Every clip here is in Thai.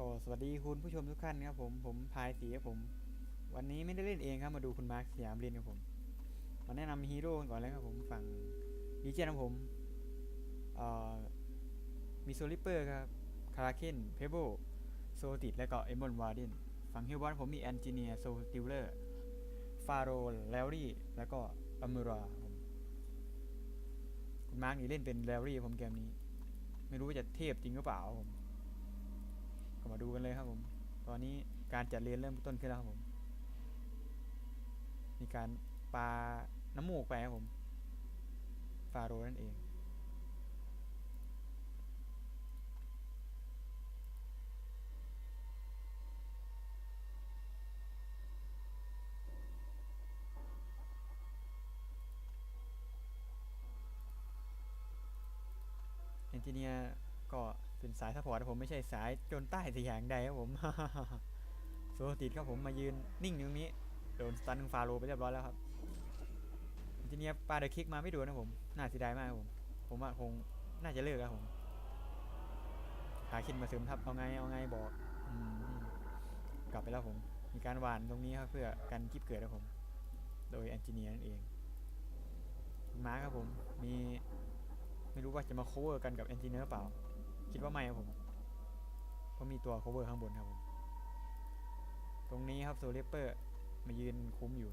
ก็สวัสดีคุณผู้ชมทุกท่านครับผมผมพายสีครับผม วันนี้ไม่ได้เล่นเองครับมาดูคุณมาร์คสยามเล่นครับผมมาแนะนำฮีโร่กันก่อนเลยครับผมฝั่งดีเจนะผมเอ่อมีโซลิเปอร์ครับคาราเคนเพเบิลโซติดและก็เอมบอนวาร์ดินฝั่งฮิวบอนผมมีแอนจิเนียโซติลเลอร์ฟาโรแลลี่แล้วก็อัมูราผมคุณมาร์คนี่เล่นเป็นแลลี่ผมเกมนี้ ไม่รู้ว่าจะเทพจริงหรือเปล่าผม ก็มาดูกันเลยครับผม ตอนนี้การจัดเรียนเริ่มต้นขึ้นแล้วครับผม มีการปาน้ำมูกไปครับผม ฟาโรนั่นเอง เอนจิเนียร์ เป็นสายซัพพอร์ตผมไม่ใช่สายจนใต้แต่อย่างใดครับผมโซติดครับผมมายืนนิ่งอยู่ตรงนี้โดนสตันฟาโรไปเรียบร้อยแล้วครับเอนจิเนียร์ปาเดอะคิกมาไม่ดนนะผมน่าเสียดายมากครับผม ผมว่าคงน่าจะเลิกแล้วครับผมหาคินมาเสริมทัพเอาไงเอาไงบอกกลับไปแล้วผม มีการหวานตรงนี้ครับเพื่อกันกิฟเกิดครับผม โดยเอนจิเนียร์นั่นเองมาร์คครับผมมีไม่รู้ว่าจะมา cover กันกับ engineer หรือเปล่า คิดว่าไม่ครับผมเพราะมีตัว cover ข้างบนครับผม ตรงนี้ครับโซเลเปอร์มายืนคุ้มอยู่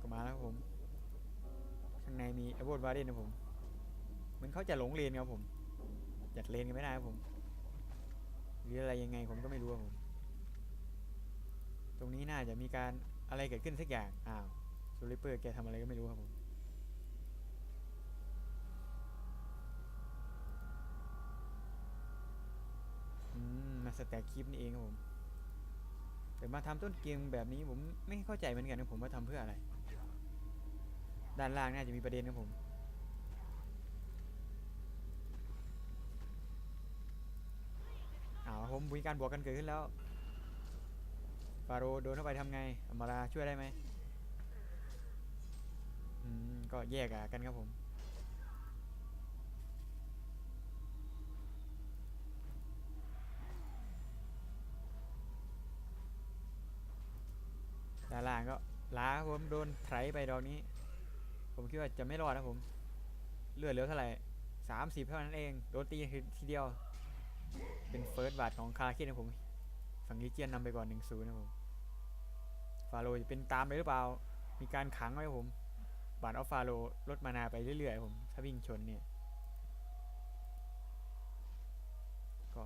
ก็มาแล้วครับผม ข้างในมี a v o d v a r d e n นะผมมือนเขาจะหลงเลนครับผม จัดเลนกันไม่ได้ครับผม รืออะไรยังไงผมก็ไม่รู้ครับผม ตรงนี้น่าจะมีการอะไรเกิดขึ้นสักอย่าง อ้าวซูริเปอร์แกทำอะไรก็ไม่รู้ครับผมอืมมาสแต็กคลิปนี่เองครับผม แต่มาทำต้นเกมแบบนี้ผมไม่เข้าใจเหมือนกันนะผมว่าทำเพื่ออะไร ด้านล่างน่าจะมีประเด็นครับผม เอาครับ ผมมีการบวกกันเกิดขึ้นแล้วฟาโรโดนเข้าไปทำไงอมาราช่วยได้ไหมอืมก็แยกกันครับผมด้านล่างก็ล้าผมโดนไถไปดอกนี้ ผมคิดว่าจะไม่รอดนะผม เลือดเหลือเท่าไหร่สามสิบเท่านั้นเอง โดนตีทีเดียว เป็นเฟิร์สบาทของคาราเคนนะผม ฝั่งลิเจียนนำไปก่อนหนึ่งศูนย์นะผม ฟาโรจะเป็นตามเลยหรือเปล่า มีการขังไว้ผม บาทออฟฟาโรลดมานาไปเรื่อยๆผม ถ้าวิ่งชนเนี่ย ก็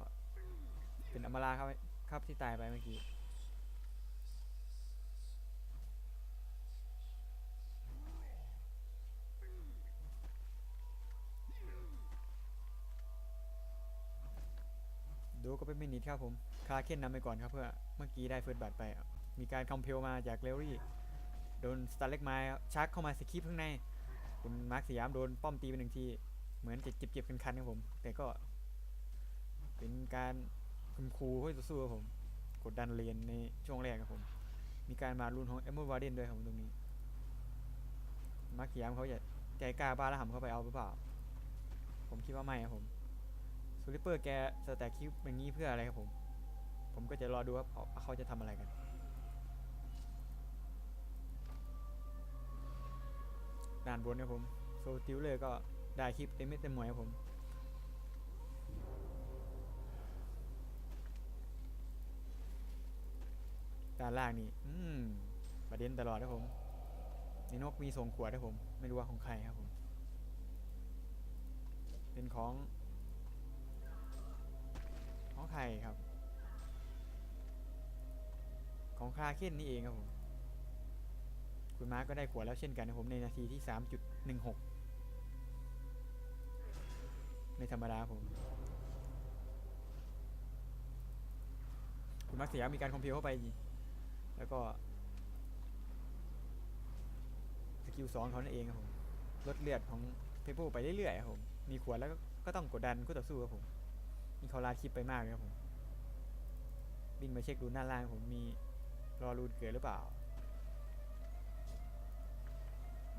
เป็นอมราครับครับที่ตายไปเมื่อกี้ ดูก็เป็นมินิทครับผม คาเค้นนำไปก่อนครับเพื่อเมื่อกี้ได้เฟิร์สบัตไป มีการคอมเพลมาจากเลอรี่ โดนสตาร์เล็กมาชักเข้ามาสกิปข้างใน คุณมาร์คสยามโดนป้อมตีไปหนึ่งที เหมือนจะเจ็บๆกันคันๆครับผม แต่ก็ เป็นการคุมครูให้สู้ครับผม กดดันเลนในช่วงแรกครับผม มีการมารุนของเอมเบอร์วาร์เดนด้วยครับผมตรงนี้ มาร์คสยามเขาจะใจกล้าบ้าแล้วหำเข้าไปเอาหรือเปล่า ผมคิดว่าไม่ครับผม ซูริเปอร์แกสแต็กคลิปอย่างนี้เพื่ออะไรครับผม ผมก็จะรอดูว่าเขาจะทำอะไรกัน ด่านบนครับผม โซติวเลอร์ก็ได้คลิปเต็มเม็ดเต็มหน่วยครับผมด้านล่างนี่ อืม ประเด็นตลอดครับผมนนกมีส่งขวดครับผม ไม่รู้ว่าของใครครับผม เป็นของ ของใครครับ ของคลาเคนนี่เองครับผมคุณมาร์กก็ได้ขวดแล้วเช่นกันนะผมในนาทีที่ 3.16ไม่ธรรมดาผม คุณมาร์กเสียมีการคอมพิวเข้าไป แล้วก็สกิลสองเขานั่นเองครับผมลดเลือดของเพโปไปเรื่อยๆครับผมมีขวดแล้วก็ก็ต้องกดดันคู่ต่อสู้ครับผม นี่เขาลาดคลิปไปมากเลยครับผมวิ่งมาเช็คดูหน้าล่างผมมีรอรูนเกิดหรือเปล่า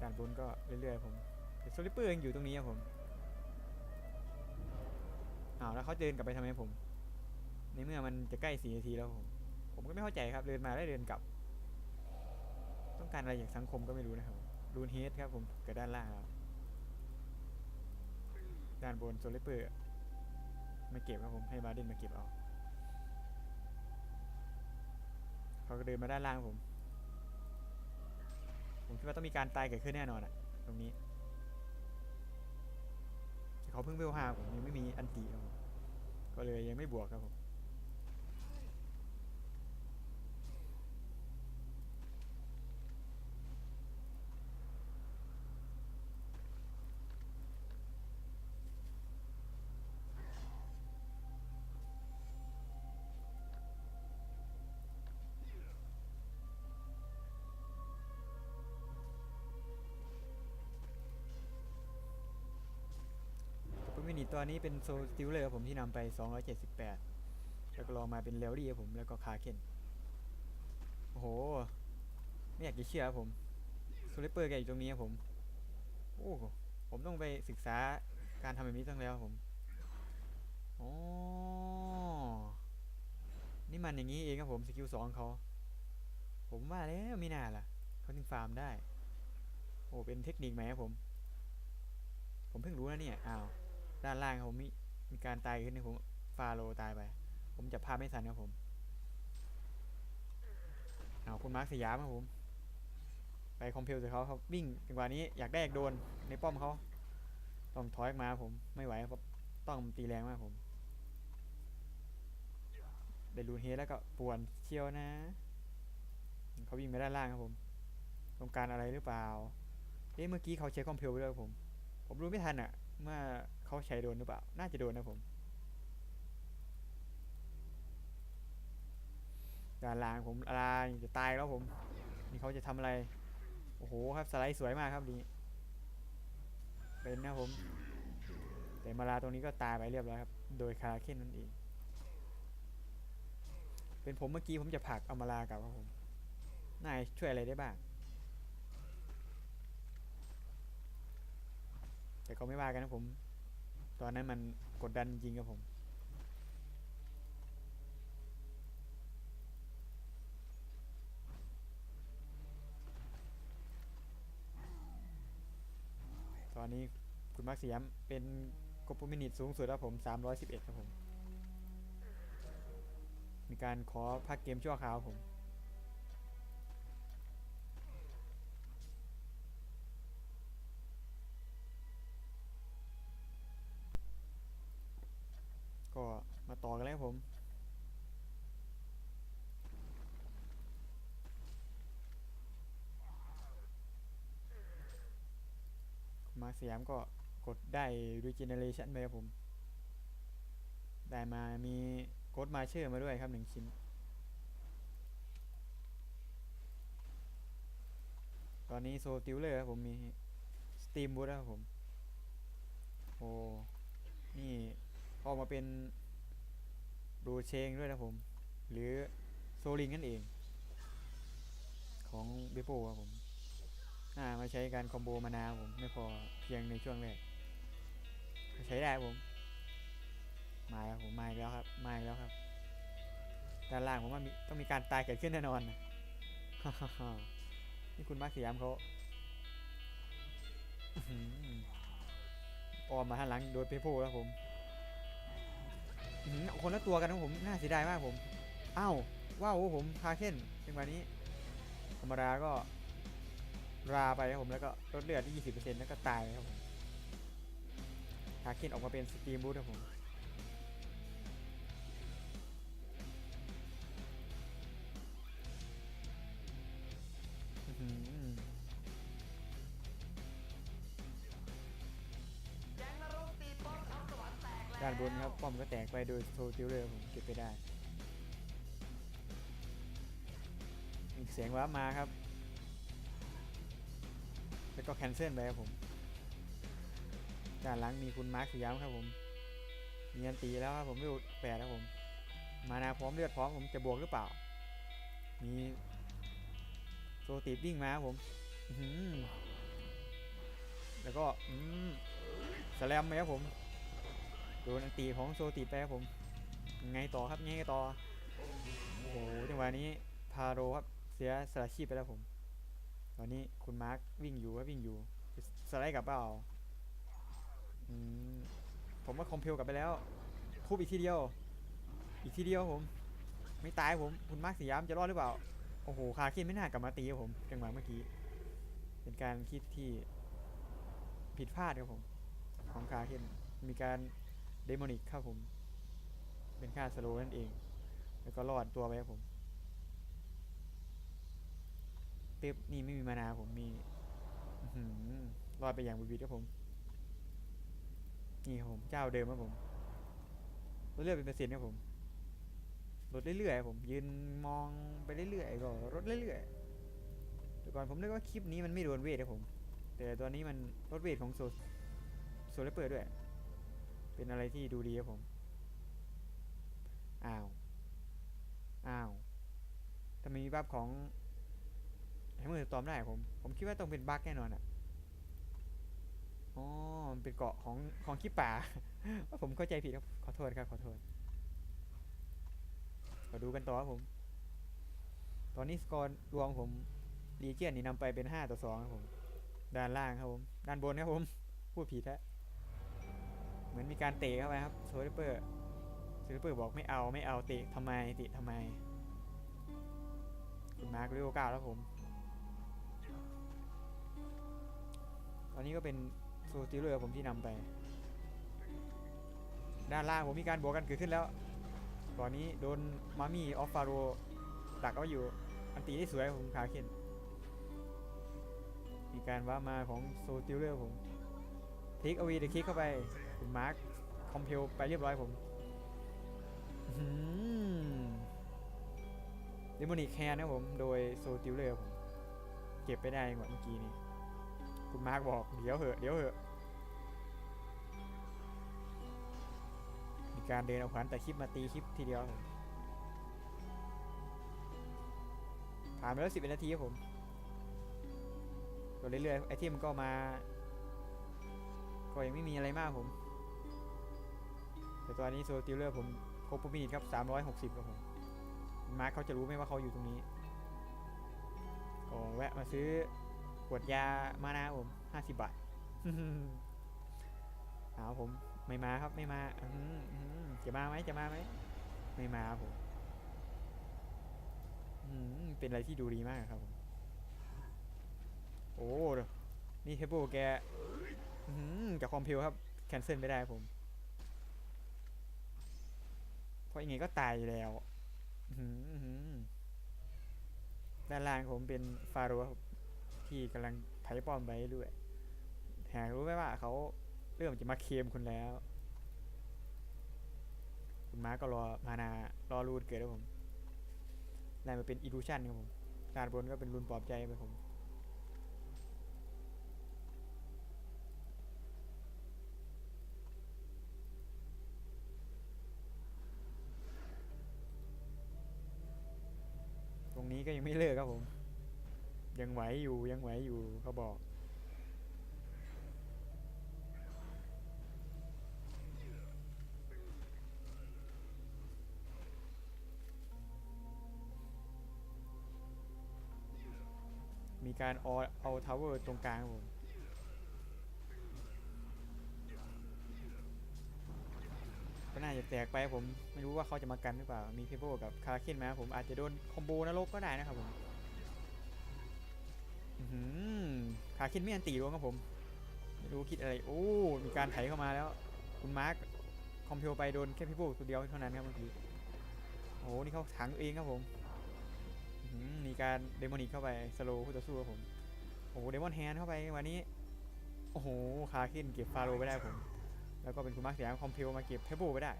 ด้านบนก็เรื่อยๆผมแต่โซลิปเปอร์ยังอยู่ตรงนี้ครับผมอ้าวแล้วเขาเดินกลับไปทำไมผม ในเมื่อมันจะใกล้สี่นาทีแล้วผม ผมก็ไม่เข้าใจครับเดินมาแล้วเดินกลับ ต้องการอะไรจากสังคมก็ไม่รู้นะครับรูนเฮดครับผมกับด้านล่างครับด้านบนโซลิปเปอร์ มาเก็บครับผมให้บาเดนมาเก็บเอาเขาก็เดินมาด้านล่างผม ผมคิดว่าต้องมีการตายเกิดขึ้นแน่นอนอะตรงนี้เขาเพิ่งเวลห้าผมยังไม่มีอันติครับผมก็เลยยังไม่บวกครับผม ตัวนี้เป็นโซสติลเลอร์ผมที่นำไป 278 แล้วก็ลองมาเป็นเลวดี้ครับผมแล้วก็คาเคนโอ้โห ไม่อยากจะเชื่อครับผมโซลิเปอร์แกอยู่ตรงนี้ครับผม โอ้โหผมต้องไปศึกษาการทำแบบนี้ตั้งแล้วครับผมอ๋อนี่มันอย่างนี้เองครับผมสกิลสองเขาผมว่าแล้วไม่น่าล่ะเขาถึงฟาร์มได้ โอ้เป็นเทคนิคไหมครับผม ผมเพิ่งรู้นะเนี่ย อ้าว ด้านล่างครับผมมีมีการตายขึ้นนะผมฟาโรตายไป ผมจับภาพไม่ทันครับผมเอาคุณมาร์คสยามครับผม ไปคอมเพลใส่เขาครับวิ่งจังหวะนี้อยากได้อยากโดนในป้อมเขาต้องถอยมาผมไม่ไหวครับต้องตีแรงมากผมได้รูนเฮดแล้วก็ป่วนเชียวนะ เขาวิ่งไปด้านล่างครับผมต้องการอะไรหรือเปล่าเอ๊ะเมื่อกี้เขาใช้คอมเพลไปด้วยผม ผมรู้ไม่ทันอะ เมื่อ เขาใช้โดนหรือเปล่า น่าจะโดนนะผมการลางผมอะไรจะตายแล้วผม นี่เขาจะทำอะไร โอ้โหครับสไลด์สวยมากครับนี้เป็นนะผม แต่มาลาตรงนี้ก็ตายไปเรียบร้อยครับ โดยคาราเคนนั่นเอง เป็นผมเมื่อกี้ผมจะผลักเอามาลากลับครับผมนายช่วยอะไรได้บ้าง แต่ก็ไม่ว่ากันนะผม ตอนนั้นมันกดดันจริงครับผม ตอนนี้คุณมาร์คสยามเป็นกบมินิตสูงสุดครับผม 311 ครับผม มีการขอพักเกมชั่วคราวครับผม ก็มาต่อกันแล้วครับผม มา สยามก็กดได้ regeneration ไปครับผม ได้มามีโค้ดมาเชอร์มาด้วยครับหนึ่งชิ้น ตอนนี้โซติลเลอร์ครับผมมีสตีมบูทครับผม โอ้นี่ออกมาเป็นดูเชงด้วยนะผม หรือโซลิงนั่นเอง ของเบโปครับผม อ่ามาใช้การคอมโบมานาผมไม่พอเพียงในช่วงแรกใช้ได้ผมมาแล้วผมมาอีกแล้วครับมาอีกแล้วครับด้านล่างผมว่ามีต้องมีการตายเกิดขึ้นแน่นอนนะนี่คุณมาร์คสยามเขาออมมาหันหลังโดยเปโป้ครับผมคนละตัวกันนะผมน่าเสียดายมากผมอ้าวว้าวผมคาเคนจังหวะนี้ธรรมดาก็ ราไปครับผมแล้วก็ลดเลือดที่ 20%แล้วก็ตายครับผมคาเคนออกมาเป็นสตรีมบูทครับผมอื้อหือด้านบนครับป้อมก็แตกไปโดยโซติลเลอร์ผมเก็บไปได้มีเสียงว้าร์ปมาครับแล้ว ก็แคนเซิลไปครับผมด้านหลังมีคุณมาร์คสยามครับผม มีอันตีแล้วครับผมไม่แปดครับผม มานาพร้อมเลือดพร้อมผมจะบวกหรือเปล่า มีโซติดวิ่งมาครับผมแล้วก็อืมสแลมไหมครับผมโดนอันตีของโซติไปครับผม ไงต่อครับไงต่อ โอ้โหจังหวะนี้พาโรครับเสียสละชีพไปแล้วผม ตอนนี้คุณมาร์ควิ่งอยู่ครับวิ่งอยู่สไลด์กลับเปล่าผมว่าคอมเพลกลับไปแล้วทุบอีกทีเดียว อีกทีเดียวผม ไม่ตายผม คุณมาร์คสยามจะรอดหรือเปล่า โอ้โห คาคินไม่น่ากลับมาตีผมจังหวะเมื่อกี้ เป็นการคิดที่ผิดพลาดครับผม ของคาคินมีการเดโมนิกครับผม เป็นค่าสโลนั่นเอง แล้วก็รอดตัวไปครับผม เป๊ปนี่ไม่มีมานาผมมีอื้อหือรอดไปอย่างบุดวิดครับผม นี่ผมเจ้าเดิมครับผมลดเลือดเป็นเปอร์เซ็นต์ครับผมลดเรื่อยๆผมยืนมองไปเรื่อยๆก็ลดเรื่อยๆแต่ก่อนผมนึกว่าคลิปนี้มันไม่โดนเวทครับผม แต่ตอนนี้มันลดเวทของโซโซเลเปอร์ด้วย เป็นอะไรที่ดูดีครับผมอ้าวอ้าวทำไมมีบัฟของ แฮมเมอร์ตอมได้ผม ผมคิดว่าต้องเป็นบั๊กแน่นอนอะอ๋อมันเป็นเกาะของของขี้ป่า ผมเข้าใจผิดครับ ขอโทษครับ ขอโทษ มาดูกันต่อครับผม ตอนนี้สกอร์รวมผมรีเจียนนี่นำไปเป็น5ต่อ2ครับผม ด้านล่างครับผม ด้านบนครับผม พูดผิดฮะเหมือนมีการเตะเข้าไปครับโซลิเปอร์โซลิเปอร์บอกไม่เอาไม่เอาเตะทำไมเตะทำไม คุณมาร์คเรียวก้าแล้วผม ตอนนี้ก็เป็นโซติเลอร์ผมที่นำไป ด้านล่างผมมีการบวกกันเกิดขึ้นแล้ว ตอนนี้โดนมามี่ออฟฟาโรดักเอาอยู่ อันตีได้สวยผมคาเคนมีการว่ามาของโซติลเลอร์ผมทคเอาวีเดคิกเข้าไปคุณมาร์คคอมเพลไปเรียบร้อยผมเดมอนิกแคนนะผม โดยโซติลเลอร์ผม เก็บไปได้กว่าเมื่อกี้นี้ คุณมาร์คบอกเดี๋ยวเหอะเดี๋ยวเหอะมีการเดินเอาขวานแต่คลิปมาตีคลิปทีเดียวผมผ่านไปแล้วสิบนาทีครับผมก็เรื่อยๆไอเทมก็มา ก็ยังไม่มีอะไรมากผม แต่ตอนนี้โซติลเลอร์ผมครบปุ๊บมินิครับ360ครับผมมาร์คเขาจะรู้ไหมว่าเขาอยู่ตรงนี้ก็แวะมาซื้อ ขวดยามานาครับผม50บาทเอาผมไม่มาครับไม่มาอจะมาไหมจะมาไหมไม่มาครับผมเป็นอะไรที่ดูดีมากครับผมโอ้นี่เทเบิลแกกับคอมพิวครับ แคนเซิลไม่ได้ผมเพราะยังไงก็ตายอยู่แล้วด้านล่างผมเป็นฟาโรห์ครับ ที่กำลังไถป้อมไปเรื่อยหารู้ไหมว่าเขาเริ่มจะมาเคมคุณแล้ว คุณม้าก็รอมานารอรูนเกิดแล้วผมได้มาเป็นอีลูชันครับผมด้านบนก็เป็นรูนปลอบใจไปผมตรงนี้ก็ยังไม่เลิกครับผม ยังไหวอยู่ยังไหวอยู่เขาบอกมีการเอาเอาทาวเวอร์ตรงกลางครับผมก็น่าจะแตกไปผมไม่รู้ว่าเขาจะมากันหรือเปล่า มีเพโบกับคาราเคนมาผมอาจจะโดนคอมโบนรกก็ได้นะครับผม อื้อหือคาราเคนไม่อันตีรวงครับผม ไม่รู้คิดอะไร โอ้ มีการไถเข้ามาแล้ว คุณมาร์คคอมเพลไปโดนแค่พี่โบตัวเดียวเท่านั้นครับเมื่อกี้โอ้โห นี่เขาถังตัวเองครับผมมีการเดมอนิกเข้าไปสโลคู่ต่อสู้ครับผม โอ้โห เดมอนแฮนเข้าไปวันนี้ โอ้โห คาคินเก็บฟาโรไปได้ผม แล้วก็เป็นคุณมาร์คเสียงคอมเพลมาเก็บเทเบิลไปได้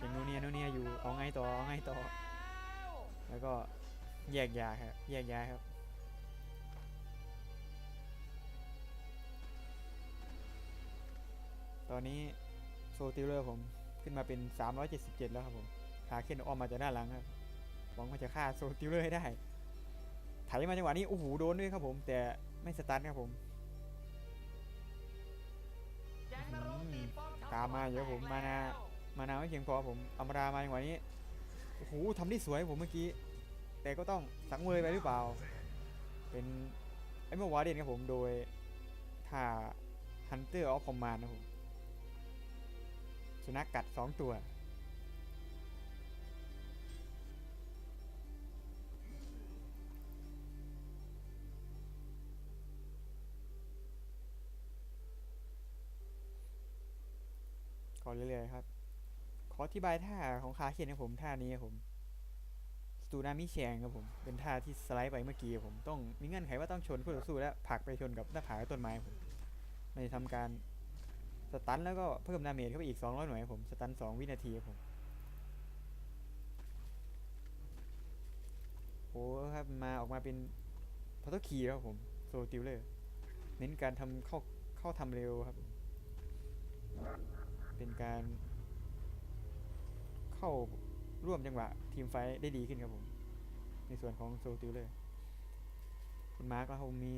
ยังโนเนียโนเนียอยู่ เอาไงต่อ เอาไงต่อ แล้วก็ แยกย้ายครับแยกย้ายครับตอนนี้โซติลเลอร์ผมขึ้นมาเป็น 377 แล้วครับผมคาเคนออมมาจากด้านหลังครับหวังว่าจะฆ่าโซติลเลอร์ให้ได้ไถมาจังหวะนี้โอ้โหโดนด้วยครับผม แต่ไม่สตันครับผมตามมาเยอะผมมานามานาไม่เพียงพอผมอมรามาจังหวะนี้โอ้โหทำได้สวยผมเมื่อกี้ แต่ก็ต้องสังเวยไปหรือเปล่า เป็นไอ้เมื่อวาเดนครับผมโดยท่า Hunter of Command นะครับผมสุนัขกัด 2 ตัว ก่อนเรื่อยๆครับ ขออธิบายท่าของคาเคนนะผมท่านี้ครับผม ตูนามิแชงครับผม เป็นท่าที่สไลด์ไปเมื่อกี้ผมต้องมีเงื่อนไขว่าต้องชนคู่ต่อสู้และผลักไปชนกับหน้าผาต้นไม้ผมไม่ได้ทำการสตันแล้วก็เพิ่มดาเมจเข้าไปอีก200หน่วยครับผมสตัน2วินาทีครับผมโอ้ครับมาออกมาเป็นพอตคีครับผมโซติลเลอร์เน้นการทำเข้าเข้าทำเร็วครับ เป็นการ เข้า ร่วมจังหวะทีมไฟได้ดีขึ้นครับผม ในส่วนของโซติลเลอร์คุณมาร์คแล้วผมมี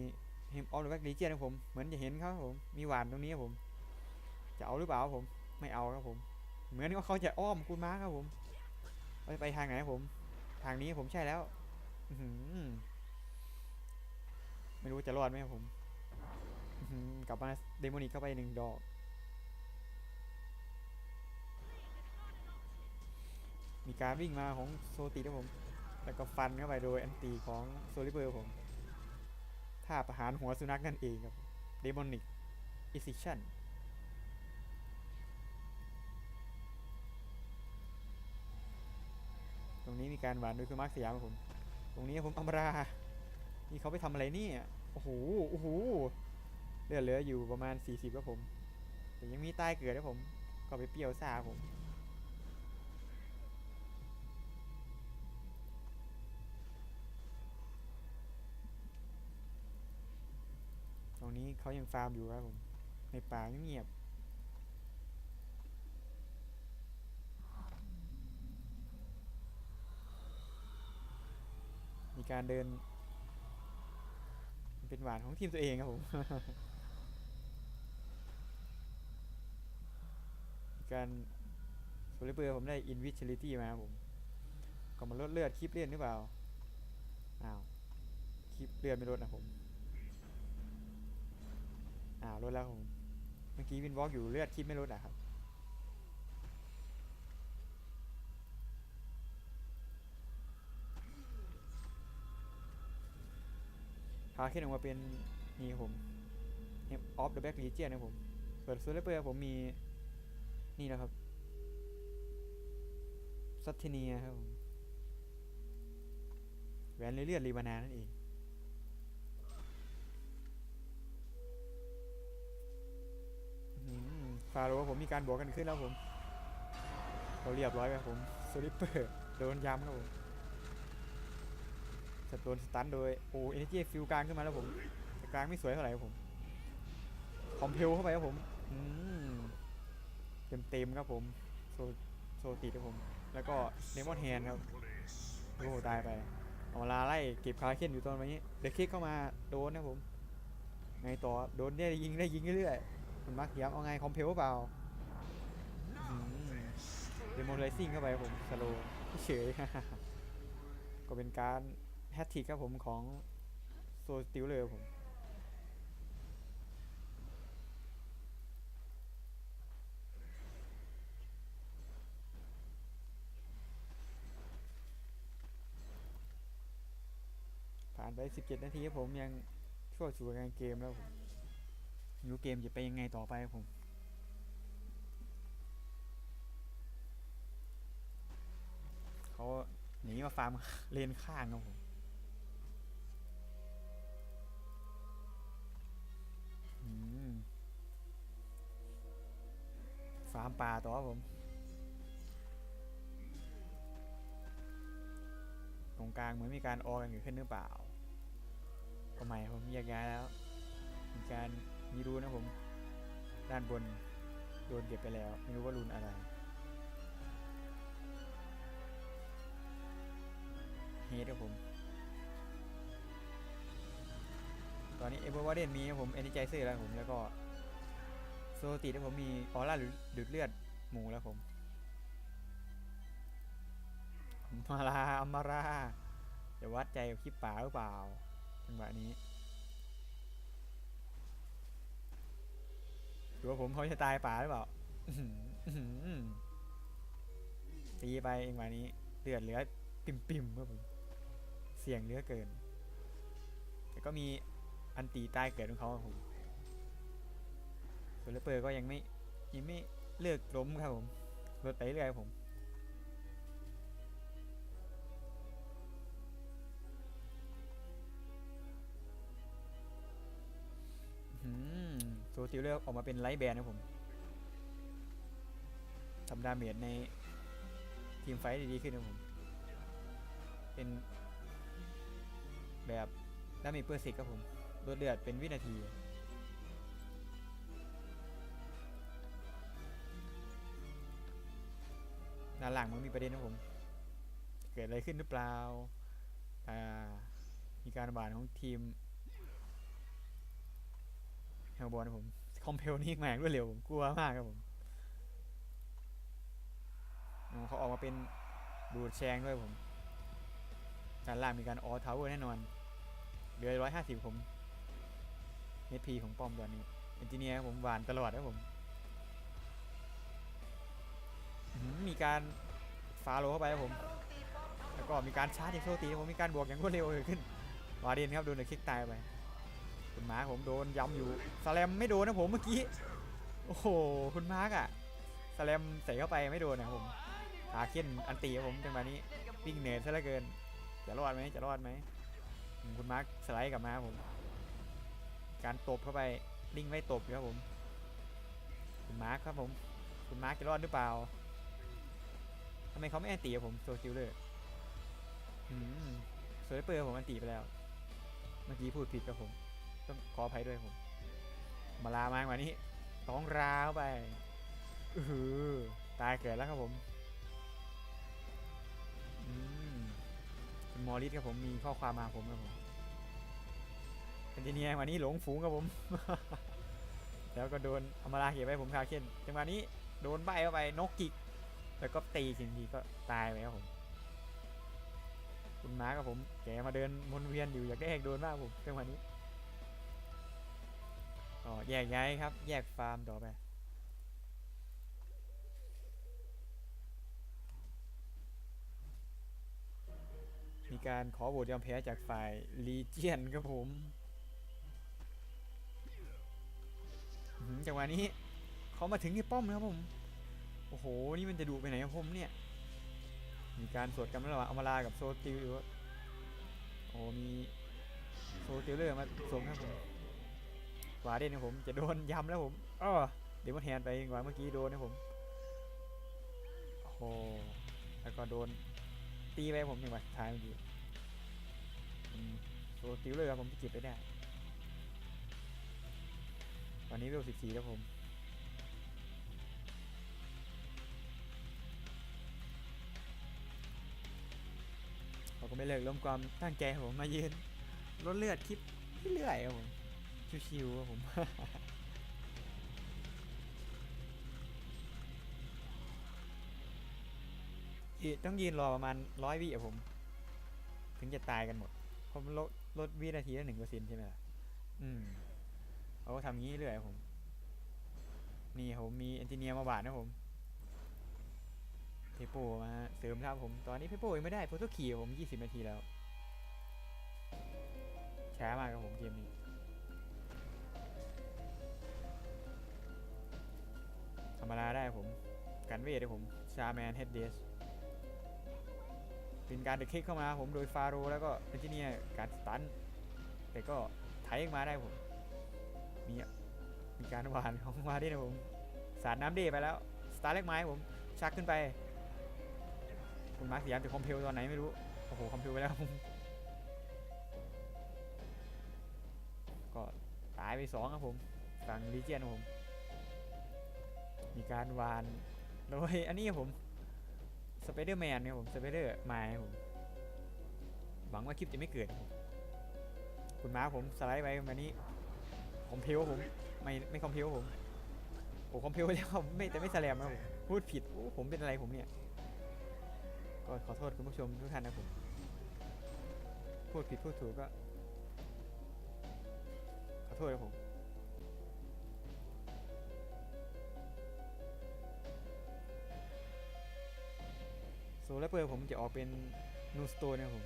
เฮมออฟหรือแบ็กลีเจียนครับผม เหมือนจะเห็นเขาครับผม มีหวานตรงนี้ครับผม จะเอาหรือเปล่าครับผม ไม่เอาครับผม เหมือนว่าเขาจะอ้อมคุณมาร์คครับผมไปไปทางไหนครับผม ทางนี้ผมใช่แล้วอืไม่รู้จะรอดไหมครับผม กลับมาเดโมนิกเข้าไปหนึ่งดอก มีการวิ่งมาของโซติครับผม แล้วก็ฟันเข้าไปโดยอันตีของโซลิเบอร์ผมท่าประหารหัวสุนัขนั่นเองครับเดโมนิกอิซิชันตรงนี้มีการหวานโดยคือมาร์คสยามครับผม ตรงนี้ผมอัมรา นี่เขาไปทำอะไรเนี่ย โอ้โห โอ้โหเลือเหลืออยู่ประมาณ 40ครับผม แต่ยังมีใต้เกิดครับผม ก็ไปเปรี้ยวซาผม รงนี้เขายังฟาร์มอยู่ครับผม ในป่าเงียบมีการเดิน เป็นหวานของทีมตัวเองครับผมมีการโซลิเบอร์ผมได้ Invisibility มาครับผม ก็มาลดเลือดคลิปเลือดหรือเปล่า อ้าว คลิปเลือดไม่ลดนะผม อ้าวลดแล้วผมเมื่อกี้วินวอล์กอยู่เลือดคลิปไม่ลดอะครับพาขึ้นออกมาเป็นนี่ผมออฟเดอะแบ็กลีเจียนนะผมส่วนซูเลเปอร์ผมมีนี่นะครับซัตเทเนียครับผมแวนเลือดรีบานานั่นเอง ฟาโรผมมีการบวกกันขึ้นแล้วผมเราเรียบร้อยครับผมสลิปเปอร์โดนย้ำครับผมจะโดนสตันโดยโอ้เอเนจีฟิวกลางขึ้นมาแล้วผมแต่กลางไม่สวยเท่าไหร่ครับผมคอมเพลเข้าไปครับผมเต็มเต็มครับผมโซโซติดครับผม แล้วก็เนมอนแฮนครับโอ้โหตายไปเอาลาไล่เก็บคาเคนอยู่ตอนนี้เด็กคิกเข้ามาโดนนะผมไงต่อโดนได้ยิงได้ยิงเรื่อย ๆมันมักย้ำเอาไงคอมเพลเปล่าเดโมไลซิ่งเข้าไปครับผมสโลเฉยก็เป็นการแฮตทิกครับผมของโซสติลเลยครับผมผ่านไป 17 นาทีครับผมยังช่วยสู่งานเกมแล้วผม ไม่รู้เกมจะไปยังไงต่อไปครับผมเขาหนีมาฟาร์มเลนข้างครับผมฟาร์มป่าต่อครับผม ตรงกลางเหมือนมีการออกันเกิดขึ้นหรือเปล่าก็ไมผมแยกย้ายแล้ว มีการ มีรูนะผม ด้านบนโดนเก็บไปแล้ว ไม่รู้ว่ารูนอะไร เฮดครัผม ตอนนี้เอเวอร์วอร์เดนมีนะผมเอนิจเซอร์แล้วผม แล้วก็โซติแล้วผมมีออร่าหรือเลือดหมูแล้วผมมาราอมาราจะวัดใจกับคลิปป่าหรือเปล่าจังหวะนี้ ดูว่าผมเขาจะตายป่าหรือเปล่าตีไปเองวันนี้เลือดเหลือปิ่มปิมๆครับผมเสี่ยงเหลือเกิน แต่ก็มีอันตีตายเกิดของเขาครับผมส่วนเลเปอร์ก็ยังไม่ยังไม่เลิกล้มครับผมลดไปเรื่อยครับผม มโซติลเลอร์ออกมาเป็นไลท์แบนนะผมทำดาเมจในทีมไฟท์ได้ดีขึ้นนะผม เป็นแบบดาเมจเปอร์สิกครับผมลดเลือดเป็นวินาทีด้านหลังมันมีประเด็นนะผม เกิดอะไรขึ้นหรือเปล่า อ่า มีการบาดของทีม เฮลบอลนะผมคอมเพลนี่มาอย่างรวดเร็วผมกลัวมากครับผมเขาออกมาเป็นดูดแชงด้วยผมด้านล่างมีการออทาวเวอร์แน่นอนเหลือร้อยห้าสิบผมเอพีของป้อมตอนนี้เอนจิเนียร์ผมหวานตลอดนะผม มีการฟาโลเข้าไปครับผม แล้วก็มีการชาร์จอีกโซตีผมมีการบวกอย่างรวดเร็วเกิดขึ้นวาเดนครับโดนเดอะคิกตายไป คุณมาร์คผมโดนย้ำอยู่สแลมไม่โดนนะผมเมื่อกี้ โอ้โห คุณมาร์คอะสแลมใส่เข้าไปไม่โดนนะผมขาเข็นอันตีผมจังหวะนี้วิ่งเหนื่อยซะเหลือเกิน จะรอดไหมจะรอดไหมคุณมาร์คสไลด์กลับมาครับผม การตบเข้าไปลิงไม่ตบครับผม คุณมาร์คครับผม คุณมาร์คจะรอดหรือเปล่าทำไมเขาไม่อันตีผมโซคิลเลอร์อืมโซลิเปอร์ผมอันตีไปแล้ว เมื่อกี้พูดผิดครับผม ต้องขออภัยด้วยผม มาลามากกว่านี้ต้องราวไปอืออตายเกิดแล้วครับผมมคุณมอริสครับผมมีข้อความมาผมครับผมเอนจิเนียร์วันนี้หลงฝูงครับผม แล้วก็โดนอมาราเขียไปผมคาเคนจังหวะนี้โดนใบเข้าไปนกกิก แล้วก็ตีสิทีก็ตายไปครับผม คุณม้ากับผม แกมาเดินวนเวียนอยู่อยากได้แหกโดนมากผมจังหวะนี้ ก็แยกย้ายครับ แยกฟาร์มต่อไปมีการขอโหวตยอมแพ้จากฝ่ายลีเจียนครับผมจังหวะนี้เขามาถึงที่ป้อมแล้วครับผม โอ้โห นี่มันจะดูไปไหนครับผมเนี่ย มีการสวดกันระหว่างอมรากับโซติลอยู่ว่าโอ้มีโซติลเลอร์มาสวมครับผม ว่าเด่นนะผมจะโดนย้ำแล้วผมอ้อเดี๋ยวมันแฮนไปกว่าเมื่อกี้โดนนะผมโอ้โหแล้วก็โดนตีไปผมจังหวะสุดท้ายเมื่อกี้อืมโซติวเลยครับผมที่เก็บไปได้ตอนนี้เวล14แล้วผมเขาก็ไม่เลิกล้มความตั้งใจผมมายืนลดเลือดคลิปเรื่อยครับผม ชิวๆครับผม ต้องยืนรอประมาณร้อยวิอะผม ถึงจะตายกันหมดเพราะมันลดลดวินาทีละหนึ่งเปอร์เซ็นต์ใช่ไหมล่ะ อืมเขาก็ทำงี้เรื่อยผม นี่ผมมีเอนจิเนียร์มาบาดนะผมเพโปมาเสริมครับผม ตอนนี้เพโปยังไม่ได้โฟโต้ขี่ผมยี่สิบนาทีแล้ว ช้ามากครับผมเกมนี้ รรมดาได้ผม กันเวทได้ผม ชาแมนเฮดเดสเป็นการเดอะคิกเข้ามาผมโดยฟาโรแล้วก็เอนจิเนียการสตัน แต่ก็ไถออกมาได้ผม มีมีการหวานของมาด้วยนะผม สาดน้ำเดไปแล้วสตาร์เล็กไม้ผม ชักขึ้นไป คุณมาร์คพยายามจะคอมเพลตอนไหนไม่รู้ โอ้โห คอมเพลไปแล้วผมก็ตายไปสองครับผมฝั่งลีเจียนผม มีการวานโดยอันนี้ผมสไปเดอร์แมนครับผมสไปเดอร์มาครับผมงว่าคลิปจะไม่เกิดคุณม้าผมสไลด์ไปแบบนี้คอมเพลผมไม่ไม่คอมเพลผมโอ้คอมเพลแล้วผมไม่แต่ไม่แสลมนะผมพูดผิดโอ้ผมเป็นอะไรผมเนี่ยก็ขอโทษคุณผู้ชมทุกท่านนะผมพูดผิดพูดถูกก็ขอโทษนะผม โซลาร์เปอร์ผมจะออกเป็นนูสโตนะผม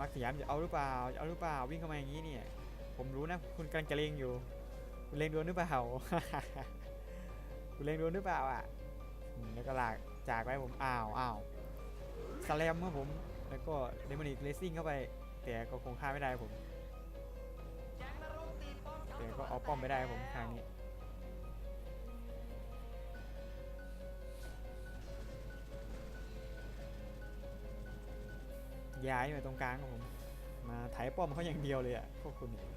มักสยามจะเอาหรือเปล่าจะเอาหรือเปล่าวิ่งเข้ามาอย่างนี้เนี่ย ผมรู้นะ คุณกำลังจะเลงอยู่ คุณเลงโดนหรือเปล่าคุณเลงโดนหรือเปล่าอะแล้วก็ลากจากไปผมอ้าวอ้าวสแลมครับผม แล้วก็เดมอนิกเลสซิ่งเข้าไป แต่ก็คงฆ่าไม่ได้ผม แต่ก็เอาป้อมไม่ได้ผมทางนี้ย้ายมาตรงกลางครับผม มาไถป้อมเขาอย่างเดียวเลยอะพวกคุณเนี่ย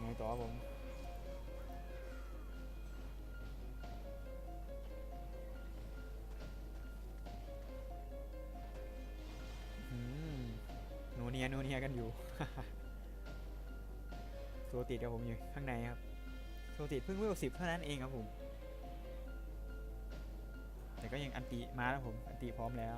ไงต่อผม เนียกันอยู่โซติดกับผมอยู่ข้างในครับโซติดเพิ่งเวลสิบเท่านั้นเองครับผม แต่ก็ยังอันติมาแล้วผม อันติพร้อมแล้ว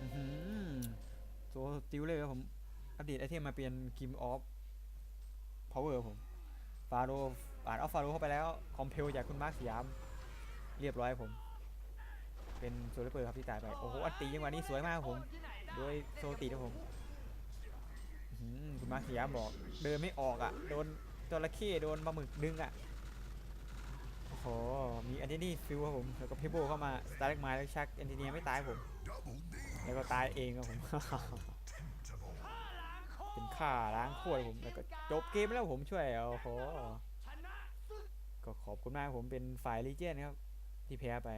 อื้อหือโซติวเลยครับผม อัปเดตไอเทมมาเป็นกิมออฟพาวเวอร์ผม ฟาโรปาดเอาฟาโรเข้าไปแล้ว คอมเพลจากคุณมาร์คสยาม เรียบร้อยผม เป็นโซลิเปอร์ครับที่ตายไป โอ้โห อันตียังวะนี้สวยมากผมโดยโซติครับผมหือคุณมาร์คสยามบอก เดินไม่ออกอะ โดนจระเข้โดนปลาหมึกดึงอะ โอ้โห มีอันนี้ฟิวครับผม แล้วก็เพโบเข้ามา สตาร์ล็กไม้แล้วชักแอนติเนียไม่ตายผม แล้วก็ตายเองครับผม เป็นข่าล้างโคตรผม แล้วก็จบเกมแล้วผมช่วย โอ้โห ก็ขอบคุณมากผมเป็นฝ่ายลีเจียนครับ ที่แพ้ไป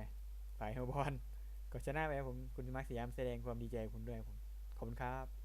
ฝ่ายเฮลบอลก็ชนะไปครับผมคุณมาร์คสยามแสดงความดีใจคุณด้วยผมขอบคุณครับ